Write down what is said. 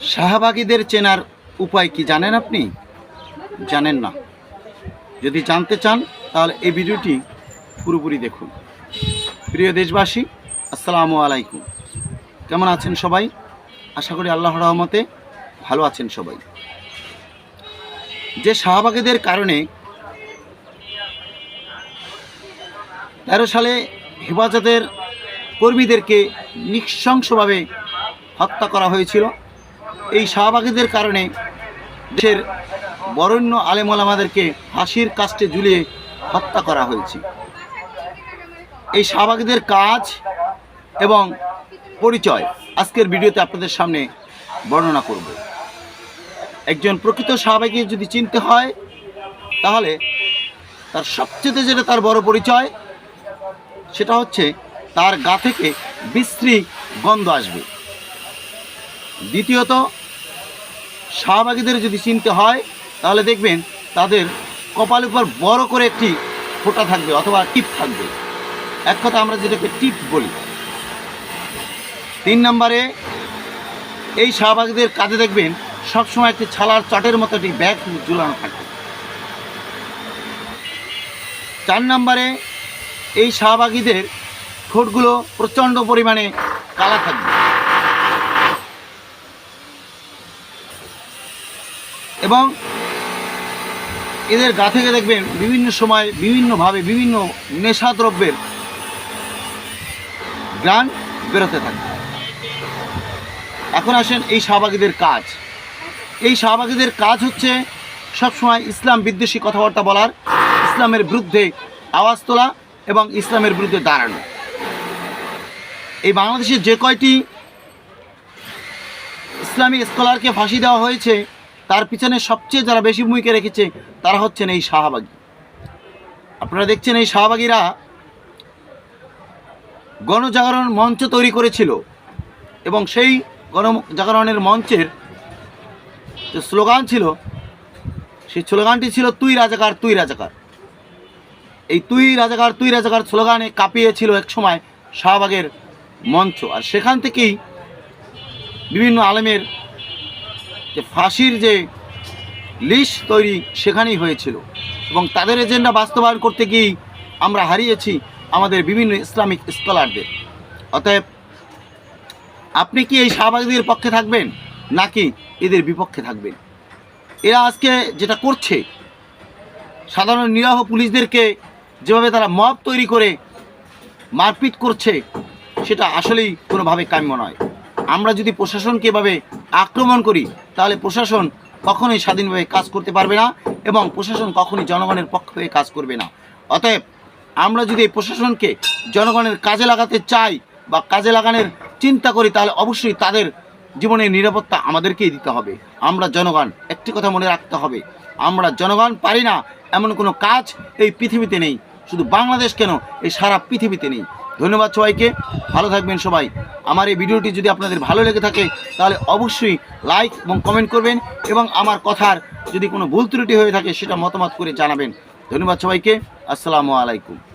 শাহবাগীদের চেনার উপায় কি জানেন আপনি? জানেন না। যদি জানতে চান, তাহলে এই ভিডিওটি পুরোপুরি দেখুন। প্রিয় দেশবাসী, আসসালামু আলাইকুম। কেমন আছেন সবাই? আশা করি আল্লাহ রহমতে ভালো আছেন সবাই। যে শাহবাগীদের কারণে তেরো সালে হেফাজতের কর্মীদেরকে নৃশংসভাবে হত্যা করা হয়েছিল। এই শাহবাগীদের কারণে দেশের বরেণ্য আলেমলামাদেরকে হাসির কাস্টে ঝুলিয়ে হত্যা করা হয়েছে। এই শাহবাগীদের কাজ এবং পরিচয় আজকের ভিডিওতে আপনাদের সামনে বর্ণনা করব। একজন প্রকৃত শাহবাগী যদি চিনতে হয়, তাহলে তার সবচেয়ে যেটা তার বড় পরিচয়, সেটা হচ্ছে তার গা থেকে বিশ্রী গন্ধ আসবে। দ্বিতীয়ত, শাহবাগীদের যদি চিনতে হয়, তাহলে দেখবেন তাদের কপাল উপর বড় করে একটি ফোঁটা থাকবে অথবা টিপ থাকবে। এক কথা আমরা যেটাকে টিপ বলি। তিন নম্বরে, এই শাহবাগীদের কাজে দেখবেন সবসময় একটি ছালার চটের মতো একটি ব্যাগ ঝুলানো থাকে চার নম্বরে, এই শাহবাগীদের ঠোঁটগুলো প্রচণ্ড পরিমাণে কালা থাকবে। এবং এদের গা থেকে দেখবেন বিভিন্ন সময় বিভিন্নভাবে বিভিন্ন নেশাদ্রব্যের গান বেরোতে থাকে। এখন আসেন এই শাহবাগীদের কাজ। এই শাহবাগীদের কাজ হচ্ছে সবসময় ইসলাম বিদ্বেষী কথাবার্তা বলার, ইসলামের বিরুদ্ধে আওয়াজ তোলা এবং ইসলামের বিরুদ্ধে দাঁড়ানো। এই বাংলাদেশের যে কয়টি ইসলামী স্কলারকে ফাঁসি দেওয়া হয়েছে তার পিছনে সবচেয়ে যারা বেশি ভূমিকা রেখেছে, তারা হচ্ছেন এই শাহবাগী। আপনারা দেখছেন এই শাহবাগীরা গণজাগরণ মঞ্চ তৈরি করেছিল এবং সেই গণজাগরণের মঞ্চের যে স্লোগান ছিল, সেই স্লোগানটি ছিল, তুই রাজাকার তুই রাজাকার। এই তুই রাজাকার তুই রাজাকার স্লোগানে কাঁপিয়েছিল এক সময় শাহবাগের মঞ্চ। আর সেখান থেকেই বিভিন্ন আলেমের যে ফাঁসির যে লিস্ট তৈরি সেখানেই হয়েছিল। এবং তাদের এজেন্ডা বাস্তবায়ন করতে গিয়েই আমরা হারিয়েছি আমাদের বিভিন্ন ইসলামিক স্কলারদের। অতএব, আপনি কি এই শাহবাগীদের পক্ষে থাকবেন? নাকি এদের বিপক্ষে থাকবেন? এরা আজকে যেটা করছে, সাধারণ নিরাহ পুলিশদেরকে যেভাবে তারা মব তৈরি করে মারপিট করছে, সেটা আসলেই কোনোভাবে কাম্য নয়। আমরা যদি প্রশাসনকে এভাবে আক্রমণ করি তাহলে প্রশাসন কখনোই স্বাধীনভাবে কাজ করতে পারবে না এবং প্রশাসন কখনোই জনগণের পক্ষ হয়ে কাজ করবে না। অতএব আমরা যদি এই প্রশাসনকে জনগণের কাজে লাগাতে চাই বা কাজে লাগানোর চিন্তা করি, তাহলে অবশ্যই তাদের জীবনের নিরাপত্তা আমাদেরকেই দিতে হবে। আমরা জনগণ, একটি কথা মনে রাখতে হবে, আমরা জনগণ পারি না এমন কোনো কাজ এই পৃথিবীতে নেই। শুধু বাংলাদেশ কেন এই সারা পৃথিবীতে নেই। ধন্যবাদ সবাইকে, ভালো থাকবেন সবাই। আমার এই ভিডিওটি যদি আপনাদের ভালো লেগে থাকে, তাহলে অবশ্যই লাইক এবং কমেন্ট করবেন এবং আমার কথার যদি কোনো ভুল ত্রুটি হয়ে থাকে, সেটা মতামত করে জানাবেন। ধন্যবাদ সবাইকে। আসসালামু আলাইকুম।